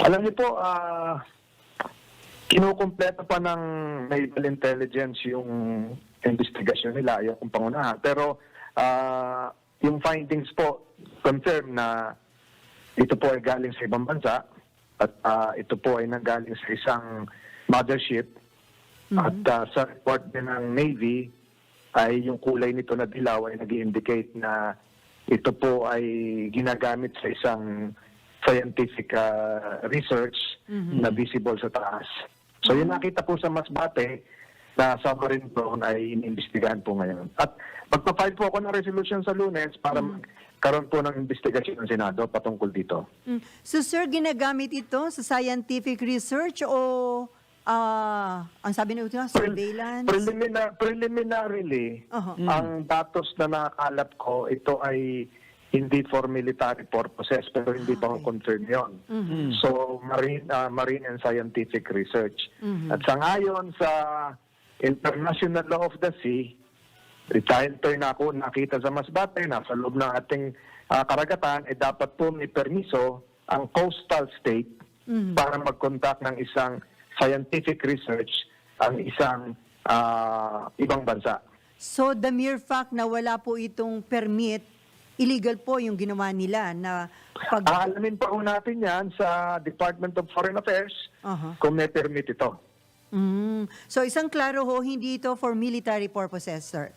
Alam niyo po, ah kinukumpleto pa ng naval intelligence yung investigasyon nila, yung pangunahan. Pero ah, yung findings po confirm na ito po ay galing sa ibang bansa at ah, ito po ay nanggaling sa isang mothership at ah, sa report din ng Navy ay yung kulay nito na dilaw ay nag indicate na ito po ay ginagamit sa isang scientific ah, research na visible sa taas. So yung nakita po sa Masbate na submarine drone ay iniimbestigahan po ngayon. At magpa-file po ako ng resolution sa lunes para magkaroon po ng investigasyon ng Senado patungkol dito. Mm. So sir, ginagamit ito sa scientific research o ah, ang sabi na ito, surveillance? Preliminar, preliminarily, Aha. ang datos na nakalap ko, ito ay hindi for military purposes, pero hindi pa Okay. concern yon. So, marine, ah, marine and scientific research. Mhm. At sa ngayon, sa International Law of the Sea, ito na ako nakita sa Masbate, nasa loob ng ating ah, karagatan, eh dapat po may permiso ang coastal state Mhm. para mag-conduct ng isang scientific research ang isang ah, ibang bansa. So the mere fact na wala po itong permit, illegal po yung ginawa nila na pag... Aalamin pa po natin yan sa Department of Foreign Affairs Aha. kung may permit ito. Mm. So isang klaro ho, hindi ito for military purposes, sir.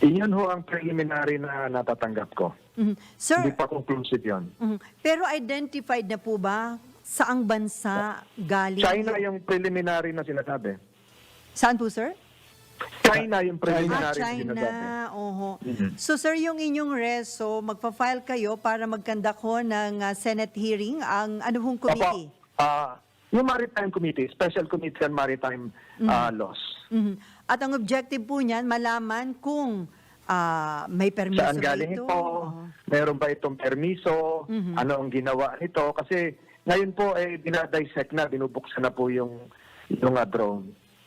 Iyon ho ang preliminary na natatanggap ko. Mhm. Sir, Hindi pa conclusive yon. mhm. pero identified na po ba saang bansa galing? China yung preliminary na sinasabi. Saan po, sir? China yung Ah, preliminary na China. Oho. Mhm. So, sir, yung inyong reso, magpa-file kayo para magkandak ho ng ah, Senate hearing ang ano hong committee? Opo, ah, yung Maritime Committee, Special Committee on Maritime ah, Laws. Mhm. At ang objective po niyan, malaman kung ah, may permiso Saan galing ito. ito? Meron ba itong permiso? Mhm. Ano ang ginawa nito? Kasi ngayon po, eh, dinadissect na, binubuksan na po yung, yung ah, drone.